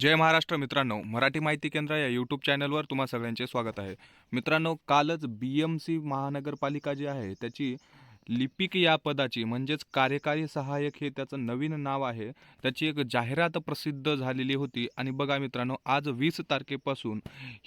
जय महाराष्ट्र मित्रांनो मराठी माहिती केंद्र या यूट्यूब चॅनलवर तुम्हा सगळ्यांचे स्वागत आहे. मित्रांनो कालच बी एम सी महानगरपालिका जी आहे त्याची लिपिक या पदाची म्हणजेच कार्यकारी सहाय्यक हे त्याचं नवीन नाव आहे. त्याची एक जाहिरात प्रसिद्ध झालेली होती. आणि बघा मित्रांनो आज वीस तारखेपासून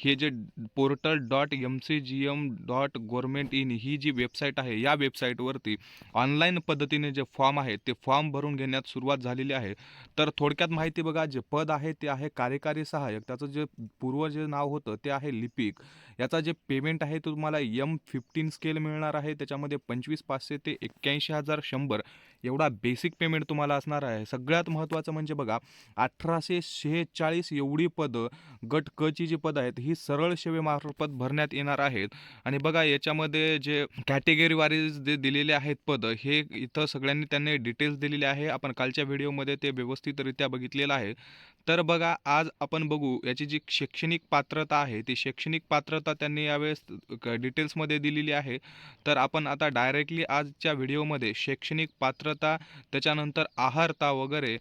हे जे portal dot M C G M dot government in ही जी वेबसाईट आहे या वेबसाईटवरती ऑनलाईन पद्धतीने जे फॉर्म आहे ते फॉर्म भरून घेण्यात सुरुवात झालेली आहे. तर थोडक्यात माहिती बघा जे पद आहे ते आहे कार्यकारी सहाय्यक. त्याचं जे पूर्व जे नाव होतं ते आहे लिपिक. याचा जे पेमेंट आहे तो तुम्हाला यम फिफ्टीन स्केल मिळणार आहे. त्याच्यामध्ये पंचवीस पाचशे ते एक्क्याऐंशी हजार शंभर एवढा बेसिक पेमेंट तुम्हाला असणार आहे. सगळ्यात महत्त्वाचं म्हणजे बघा अठराशे शेहेचाळीस एवढी पदं गट क ची जी पदं आहेत ही सरळ सेवेमार्फत भरण्यात येणार आहेत. आणि बघा याच्यामध्ये जे कॅटेगरी वारीज जे दिलेले आहेत पदं हे इथं सगळ्यांनी त्यांनी डिटेल्स दिलेले आहे. आपण कालच्या व्हिडिओमध्ये ते व्यवस्थितरित्या बघितलेलं आहे. तर बघा आज आपण बघू याची जी शैक्षणिक पात्रता आहे ती शैक्षणिक पात्रता त्यांनी यावेळेस क- डिटेल्समध्ये दिलेली आहे. तर आपण आता डायरेक्टली आजच्या व्हिडिओमध्ये शैक्षणिक पात्रता त्याच्यानंतर आहारता वगैरे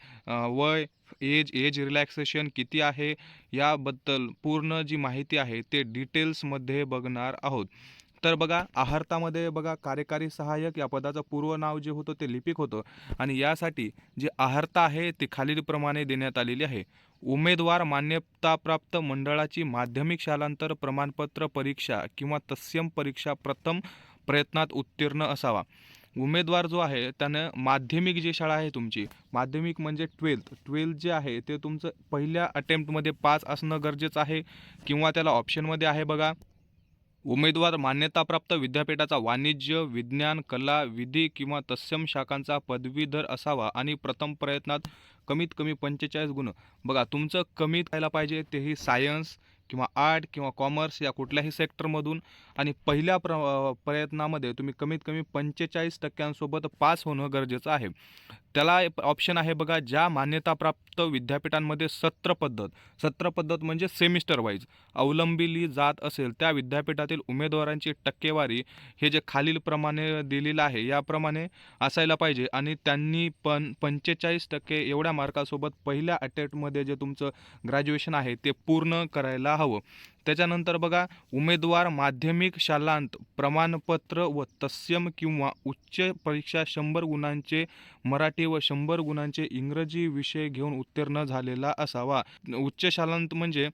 वय एज एज रिलॅक्सेशन किती आहे याबद्दल पूर्ण जी माहिती आहे ते डिटेल्समध्ये बघणार आहोत. तर बघा आहारतामध्ये बघा कार्यकारी सहाय्यक या पदाचं पूर्व नाव जे होतं ते लिपिक होतं. आणि यासाठी जी आहारता आहे ती खालीलप्रमाणे देण्यात आलेली आहे. उमेदवार मान्यताप्राप्त मंडळाची माध्यमिक शालांतर प्रमाणपत्र परीक्षा किंवा तत्सम परीक्षा प्रथम प्रयत्नात उत्तीर्ण असावा. उमेदवार जो आहे त्यानं माध्यमिक जी शाळा आहे तुमची माध्यमिक म्हणजे ट्वेल्थ ट्वेल्थ जे आहे ते तुमचं पहिल्या अटेम्प्टमध्ये पास असणं गरजेचं आहे किंवा त्याला ऑप्शनमध्ये आहे बघा. उमेदवार मान्यताप्राप्त विद्यापीठाचा वाणिज्य विज्ञान कला विधी किंवा तत्सम शाखांचा पदवीधर असावा आणि प्रथम प्रयत्नात कमीत कमी पंचेचाळीस गुण. बघा तुमचं कमीत व्हायला पाहिजे तेही सायन्स किंवा आर्ट किंवा कॉमर्स या कुठल्याही सेक्टरमधून आणि पहिल्या प्र प्रयत्नामध्ये तुम्ही कमीत कमी पंचेचाळीस टक्क्यांसोबत पास होणं गरजेचं आहे. त्याला ऑप्शन आहे बघा ज्या मान्यताप्राप्त विद्यापीठांमध्ये सत्र पद्धत सत्र पद्धत म्हणजे सेमिस्टर वाईज अवलंबिली जात असेल त्या विद्यापीठातील उमेदवारांची टक्केवारी हे जे खालीलप्रमाणे दिलेलं आहे याप्रमाणे असायला पाहिजे. आणि त्यांनी पण पंचेचाळीस टक्के एवढ्या मार्कासोबत पहिल्या अटेम्प्टमध्ये जे तुमचं ग्रॅज्युएशन आहे ते पूर्ण करायला हवं. त्याच्यानंतर बघा उमेदवार माध्यमिक शालांत प्रमाणपत्र व तत्सम किंवा उच्च परीक्षा शंभर गुणांचे मराठी व शंभर गुणांचे इंग्रजी विषय घेऊन उत्तीर्ण झालेला असावा. उच्च शालांत म्हणजे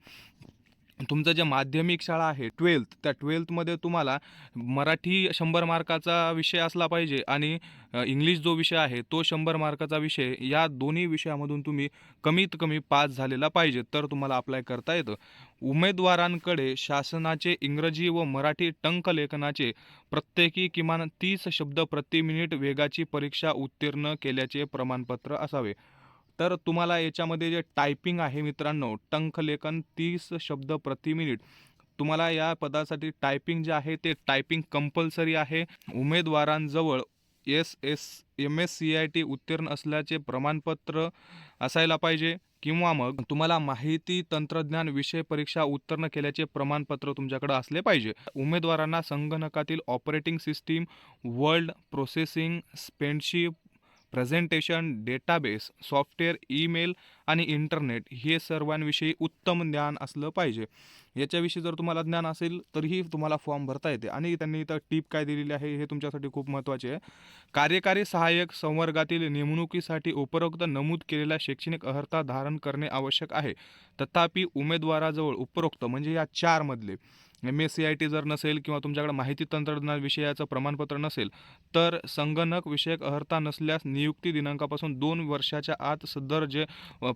तुमचं जे माध्यमिक शाळा आहे ट्वेल्थ त्या ट्वेल्थमध्ये तुम्हाला मराठी शंभर मार्काचा विषय असला पाहिजे आणि इंग्लिश जो विषय आहे तो शंभर मार्काचा विषय या दोन्ही विषयामधून तुम्ही कमीत कमी पास झालेला पाहिजे तर तुम्हाला अप्लाय करता येतं. उमेदवारांकडे शासनाचे इंग्रजी व मराठी टंकलेखनाचे प्रत्येकी किमान तीस शब्द प्रति मिनिट वेगाची परीक्षा उत्तीर्ण केल्याचे प्रमाणपत्र असावे. तर तुम्हाला याच्यामध्ये जे टायपिंग आहे मित्रांनो टंखलेखन तीस शब्द प्रति मिनिट तुम्हाला या पदासाठी टायपिंग जे आहे ते टायपिंग कंपल्सरी आहे. उमेदवारांजवळ S S M S C I T उत्तीर्ण असल्याचे प्रमाणपत्र असायला पाहिजे किंवा मग तुम्हाला माहिती तंत्रज्ञान विषय परीक्षा उत्तीर्ण केल्याचे प्रमाणपत्र तुमच्याकडे असले पाहिजे. उमेदवारांना संगणकातील operating system world processing spreadsheet presentation database software email आणि इंटरनेट हे सर्वांविषयी उत्तम ज्ञान असलं पाहिजे. याच्याविषयी जर तुम्हाला ज्ञान असेल तरीही तुम्हाला फॉर्म भरता येते. आणि त्यांनी इथं टीप काय दिलेली आहे हे तुमच्यासाठी खूप महत्त्वाचे आहे. कार्यकारी सहाय्यक संवर्गातील नेमणुकीसाठी उपरोक्त नमूद केलेल्या शैक्षणिक अर्हता धारण करणे आवश्यक आहे. तथापि उमेदवाराजवळ उपरोक्त म्हणजे या चारमधले. M S C I T जर नसेल किंवा तुमच्याकडे माहिती तंत्रज्ञान विषयाचं प्रमाणपत्र नसेल तर संगणक विषयक अर्हता नसल्यास नियुक्ती दिनांकापासून दोन वर्षाच्या आत सदर जे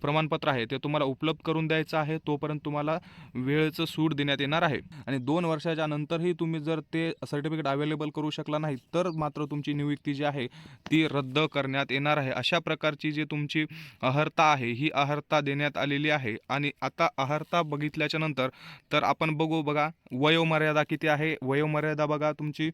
प्रमाणपत्र आहे ते तुम्हाला उपलब्ध करून द्यायचं आहे तोपर्यंत तुम्हाला वेळेचं सूट देण्यात येणार आहे. आणि दोन वर्षाच्या नंतरही तुम्ही जर ते सर्टिफिकेट अवेलेबल करू शकला नाही तर मात्र तुमची नियुक्ती जी आहे ती रद्द करण्यात येणार आहे. अशा प्रकारची जी तुमची अर्हता आहे ही अर्हता देण्यात आलेली आहे. आणि आता अर्हता बघितल्याच्या नंतर तर आपण बघू बघा वयोमर्यादा किती आहे? वयोमर्यादा बघा तुमची.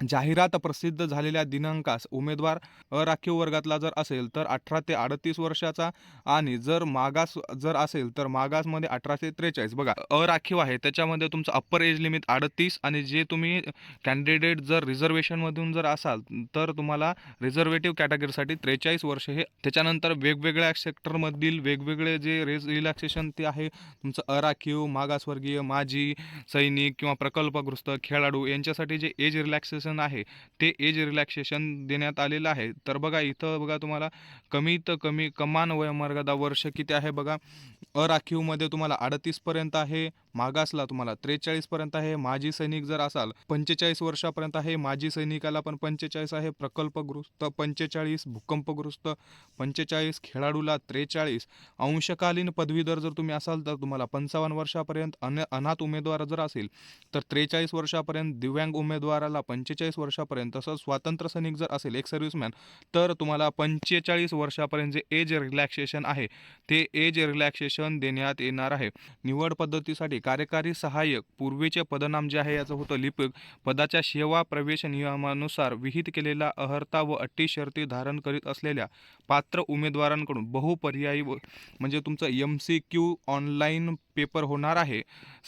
जाहिरात प्रसिद्ध झालेल्या दिनांकास उमेदवार अराखीव वर्गातला जर असेल तर अठरा ते अडतीस वर्षाचा आणि जर मागास जर असेल तर मागासमध्ये अठरा ते त्रेचाळीस. बघा अराखीव आहे. त्याच्यामध्ये तुमचं अप्पर एज लिमिट अडतीस आणि जे तुम्ही कॅन्डिडेट जर रिझर्वेशनमधून जर असाल तर तुम्हाला रिझर्वेटिव्ह कॅटेगरीसाठी त्रेचाळीस वर्ष हे त्याच्यानंतर वेगवेगळ्या सेक्टरमधील वेगवेगळे जे रेज रिलॅक्सेशन ते आहे तुमचं अराखीव मागासवर्गीय माजी सैनिक किंवा प्रकल्पग्रस्त खेळाडू यांच्यासाठी जे एज रिलॅक्सेशन आहे. ते एज रिलॅक्सेशन देण्यात आलेलं आहे. तर बघा इथं बघा तुम्हाला कमीत कमी कमान वयमर्यादा वर्ष किती आहे बघा. अराखीवमध्ये तुम्हाला अडतीसपर्यंत आहे मागासला तुम्हाला त्रेचाळीसपर्यंत आहे. माजी सैनिक जर असाल पंचेचाळीस वर्षापर्यंत आहे. माजी सैनिकाला पण पंचेचाळीस आहे. प्रकल्पग्रस्त पंचेचाळीस भूकंपग्रस्त पंचेचाळीस खेळाडूला त्रेचाळीस. अंशकालीन पदवीधर जर तुम्ही असाल तर तुम्हाला पंचावन्न वर्षापर्यंत अन अनाथ उमेदवार जर असेल तर त्रेचाळीस वर्षापर्यंत दिव्यांग उमेदवाराला पंचेचाळीस वर्षापर्यंत तसंच स्वातंत्र्य सैनिक जर असेल एक सर्व्हिसमॅन तर तुम्हाला पंचेचाळीस वर्षापर्यंत जे एज रिलॅक्सेशन आहे ते एज रिलॅक्सेशन देण्यात येणार आहे. निवड पद्धतीसाठी कार्यकारी सहाय्यक पूर्वीचे पदनाम जे आहे याचं होतं लिपिक. पदाच्या सेवा प्रवेश नियमानुसार विहित केलेला अहर्ता व अटी शर्ती धारण करीत असलेल्या पात्र उमेदवारांकडून बहुपर्यायी व- म्हणजे तुमचं M C Q online paper होणार आहे.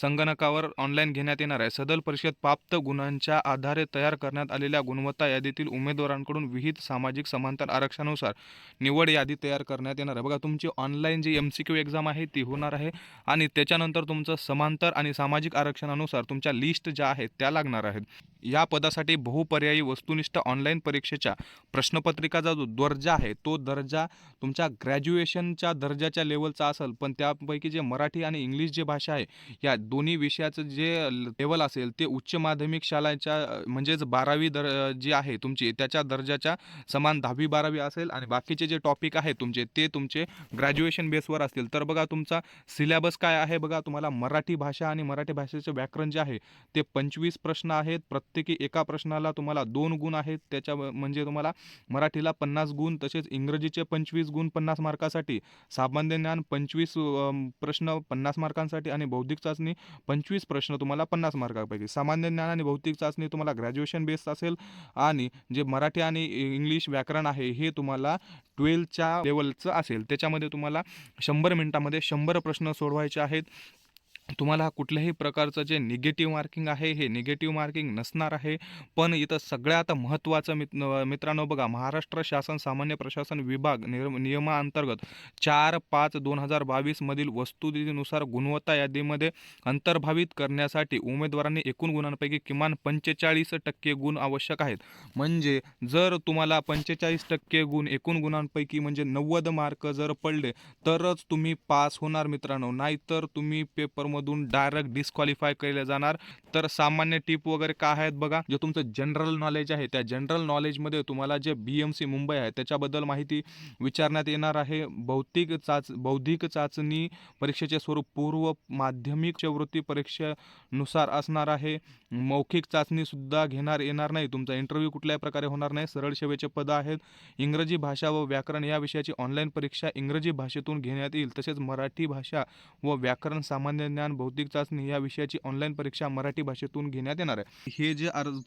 संगणकावर ऑनलाईन घेण्यात येणार आहे. सदल परिषद प्राप्त गुणांच्या आधारे तयार करण्यात आलेल्या गुणवत्ता यादीतील उमेदवारांकडून विहित सामाजिक समांतर आरक्षणानुसार निवड यादी तयार करण्यात येणार आहे. बघा तुमची ऑनलाईन जी एम सी क्यू एक्झाम आहे ती होणार आहे आणि त्याच्यानंतर तुमचं समांतर आणि सामाजिक आरक्षणानुसार तुमच्या लिस्ट ज्या आहेत त्या लागणार आहेत. या पदासाठी बहुपर्यायी वस्तुनिष्ठ ऑनलाईन परीक्षेच्या प्रश्नपत्रिकाचा जो दर्जा आहे तो दर्जा तुमच्या ग्रॅज्युएशनच्या दर्जाच्या लेवलचा असेल पण त्यापैकी जे मराठी आणि इंग्लिश जे भाषा आहे या दोन्ही विषयाचं जे लेवल असेल ते उच्च माध्यमिक शाळेच्या म्हणजेच बारावी दर जी आहे तुमची त्याच्या दर्जाच्या समान दहावी बारावी असेल आणि बाकीचे जे टॉपिक आहेत तुमचे ते तुमचे ग्रॅज्युएशन बेसवर असतील. तर बघा तुमचा सिलेबस काय आहे बघा तुम्हाला मराठी भाषा आणि मराठी भाषेचं व्याकरण जे आहे ते पंचवीस प्रश्न आहेत. प्रत्येकी एका प्रश्नाला तुम्हाला दोन गुण आहेत. त्याच्या म्हणजे तुम्हाला मराठीला पन्नास गुण तसेच इंग्रजीचे पंचवीस गुण पन्नास मार्कासाठी. सामान्य ज्ञान पंचवीस प्रश्न पन्नास मार्कांसाठी आणि बौद्धिक चाचणी पंचवीस प्रश्न तुम्हाला पन्नास मार्कापैकी. सामान्य ज्ञान आणि भौतिक चाचणी तुम्हाला ग्रॅज्युएशन बेस असेल आणि जे मराठी आणि इंग्लिश व्याकरण आहे हे तुम्हाला ट्वेल्थच्या लेवलचं असेल. त्याच्यामध्ये तुम्हाला शंभर मिनिटामध्ये शंभर प्रश्न सोडवायचे आहेत. तुम्हाला कुठल्याही प्रकारचं जे निगेटिव्ह मार्किंग आहे हे निगेटिव्ह मार्किंग नसणार आहे. पण इथं सगळ्यात महत्त्वाचं मित मित्रांनो बघा महाराष्ट्र शासन सामान्य प्रशासन विभाग निर नियमाअंतर्गत चार पाच दोन हजार बावीसमधील वस्तुस्थितीनुसार गुणवत्ता यादीमध्ये अंतर्भावित करण्यासाठी उमेदवारांनी एकूण गुणांपैकी किमान पंचेचाळीस टक्के गुण आवश्यक आहेत. म्हणजे जर तुम्हाला पंचेचाळीस टक्के गुण एकूण गुणांपैकी म्हणजे नव्वद मार्क जर पडले तरच तुम्ही पास होणार मित्रांनो. नाहीतर तुम्ही पेपर पेपरमधून डायरेक्ट डिस्क्वालिफाय केले जाणार. तर सामान्य टिप वगैरे काय आहेत बघा? जे तुमचं जनरल नॉलेज आहे त्या जनरल नॉलेजमध्ये तुम्हाला जे बी एम सी मुंबई आहे त्याच्याबद्दल माहिती विचारण्यात येणार आहे. भौतिक चाच बौद्धिक चाचणी परीक्षेचे स्वरूप पूर्व माध्यमिक वृत्ती परीक्षेनुसार असणार आहे. मौखिक चाचणीसुद्धा घेणार येणार नाही. तुमचा इंटरव्ह्यू कुठल्याही प्रकारे होणार नाही. सरळ सेवेचे पदं आहेत. इंग्रजी भाषा व व्याकरण या विषयाची ऑनलाईन परीक्षा इंग्रजी भाषेतून घेण्यात येईल. तसेच मराठी भाषा व व्याकरण सामान्य विज्ञान भौतिक चाचणी या विषयाची ऑनलाईन परीक्षा मराठी भाषेतून घेण्यात येणार आहे. हे जे अर्ज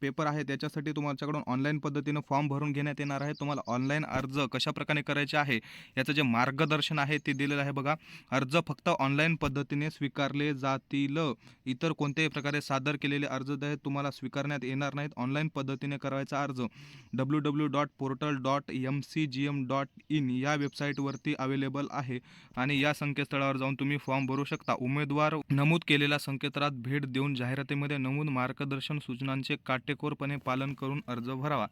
पेपर आहे त्याच्यासाठी तुमच्याकडून ऑनलाईन पद्धतीनं फॉर्म भरून घेण्यात येणार आहे. तुम्हाला ऑनलाईन अर्ज कशाप्रकारे करायचे आहे याचं जे मार्गदर्शन आहे ते दिलेलं आहे बघा. अर्ज फक्त ऑनलाईन पद्धतीने स्वीकारले जातील. इतर कोणत्याही प्रकारे सादर केलेले अर्ज आहेत तुम्हाला स्वीकारण्यात येणार नाहीत. ऑनलाईन पद्धतीने करायचा अर्ज W W dot portal dot M C G M dot in या वेबसाईटवरती अवेलेबल आहे. आणि या संकेतस्थळावर जाऊन तुम्ही फॉर्म भरू शकता. उमेदवार नमूद केलेल्या संकेतरात भेट देऊन जाहिरातीमध्ये नमूद मार्गदर्शन सूचनांचे काटेकोरपणे पालन करून अर्ज भरावा.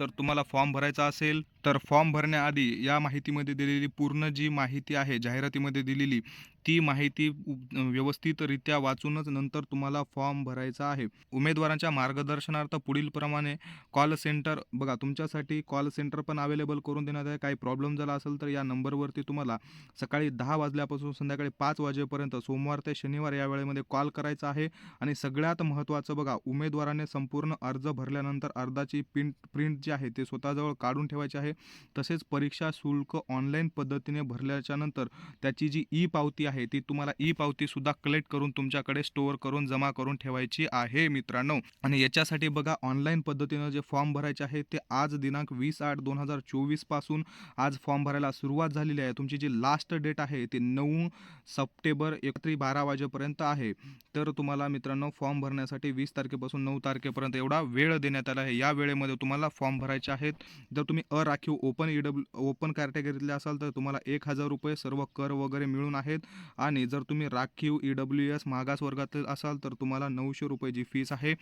तर तुम्हाला फॉर्म भरायचा असेल तर फॉर्म भरण्याआधी या माहितीमध्ये दिलेली पूर्ण जी माहिती आहे जाहिरातीमध्ये दिलेली ती माहिती व्यवस्थितरित्या वाचूनच नंतर तुम्हाला फॉर्म भरायचा आहे. उमेदवारांच्या मार्गदर्शनार्थ पुढीलप्रमाणे कॉल सेंटर बघा तुमच्यासाठी कॉल सेंटर पण अवेलेबल करून देण्यात आहे. काही प्रॉब्लेम झाला असेल तर या नंबरवरती तुम्हाला सकाळी दहा वाजल्यापासून संध्याकाळी पाच वाजेपर्यंत सोमवार ते शनिवार या वेळेमध्ये कॉल करायचा आहे. आणि सगळ्यात महत्त्वाचं बघा उमेदवाराने संपूर्ण अर्ज भरल्यानंतर अर्जाची प्रिंट प्रिंट जी आहे ते स्वतःजवळ काढून ठेवायची आहे. आहे. तसेच परीक्षा शुल्क ऑनलाईन पद्धतीने भरल्याच्या नंतर त्याची जी ई पावती आहे ती तुम्हाला ई पावतीसुद्धा कलेक्ट करून तुमच्याकडे स्टोअर करून जमा करून ठेवायची आहे मित्रांनो. आणि याच्यासाठी बघा ऑनलाईन पद्धतीनं जे फॉर्म भरायचे आहे ते आज दिनांक वीस आठ दोन हजार चोवीसपासून आज फॉर्म भरायला सुरुवात झालेली आहे. तुमची जी लास्ट डेट आहे ती नऊ सप्टेंबर एकत्री बारा वाजेपर्यंत आहे. तर तुम्हाला मित्रांनो फॉर्म भरण्यासाठी वीस तारखेपासून नऊ तारखेपर्यंत एवढा वेळ देण्यात आला आहे. या वेळेमध्ये तुम्हाला फॉर्म भरायचे आहेत. जर तुम्ही राखीव ओपन ई डब्ल्यू ओपन कॅटेगरीतले असाल तर तुम्हाला एक हजार रुपये सर्व कर वगैरे मिळून आहेत. आणि जर तुम्ही राखीव ई डब्ल्यू एस मागास वर्गातील असाल तर तुम्हाला नऊशे रुपये जी फीस आहे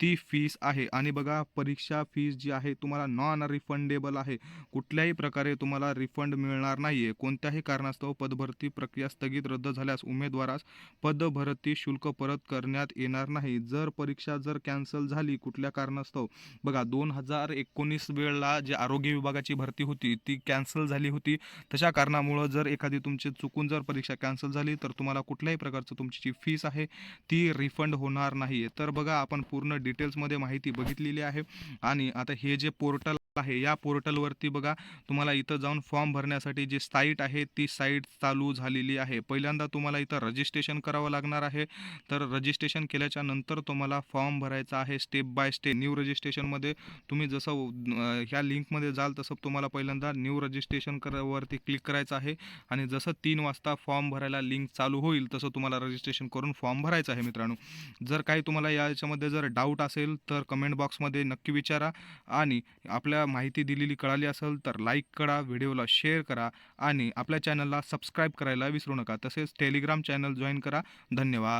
ती फीस आहे. आणि बघा परीक्षा फीस जी आहे तुम्हाला नॉन रिफंडेबल आहे. कुठल्याही प्रकारे तुम्हाला रिफंड मिळणार नाही आहे कोणत्याही कारणास्तव पदभरती प्रक्रिया स्थगित रद्द झाल्यास उमेदवारास पदभरती शुल्क परत करण्यात येणार नाही. जर परीक्षा जर कॅन्सल झाली कुठल्या कारणास्तव? बघा दोन हजार एकोणीस वेळेला जे आरोग्य विभागाची भरती होती ती कॅन्सल झाली होती. तशा कारणामुळं जर एखादी तुमची चुकून जर परीक्षा कॅन्सल झाली तर तुम्हाला कुठल्याही प्रकारचं तुमची जी फीस आहे ती रिफंड होणार नाही आहे तर बघा आपण पूर्ण डिटेल्समध्ये माहिती बघितलेली आहे. आणि आता हे जे पोर्टल आहे. या पोर्टलवरती बघा तुम्हाला इथं जाऊन फॉर्म भरण्यासाठी जी साईट आहे ती साईट चालू झालेली आहे. पहिल्यांदा तुम्हाला इथं रजिस्ट्रेशन करावं लागणार आहे. तर रजिस्ट्रेशन केल्याच्यानंतर तुम्हाला फॉर्म भरायचा आहे स्टेप बाय स्टेप. न्यू रजिस्ट्रेशनमध्ये तुम्ही जसं ह्या लिंकमध्ये जाल तसं तुम्हाला पहिल्यांदा न्यू रजिस्ट्रेशन कर वरती क्लिक करायचं आहे. आणि जसं तीन वाजता फॉर्म भरायला लिंक चालू होईल तसं तुम्हाला रजिस्ट्रेशन करून फॉर्म भरायचं आहे मित्रांनो. जर काही तुम्हाला याच्यामध्ये जर डाऊट असेल तर कमेंट बॉक्समध्ये नक्की विचारा. आणि आपल्या माहिती दिलेली कळाली असेल तर लाईक करा व्हिडिओला शेअर करा आणि आपल्या चॅनलला सबस्क्राईब करायला विसरू नका. तसेच टेलिग्राम चॅनल जॉईन करा. धन्यवाद.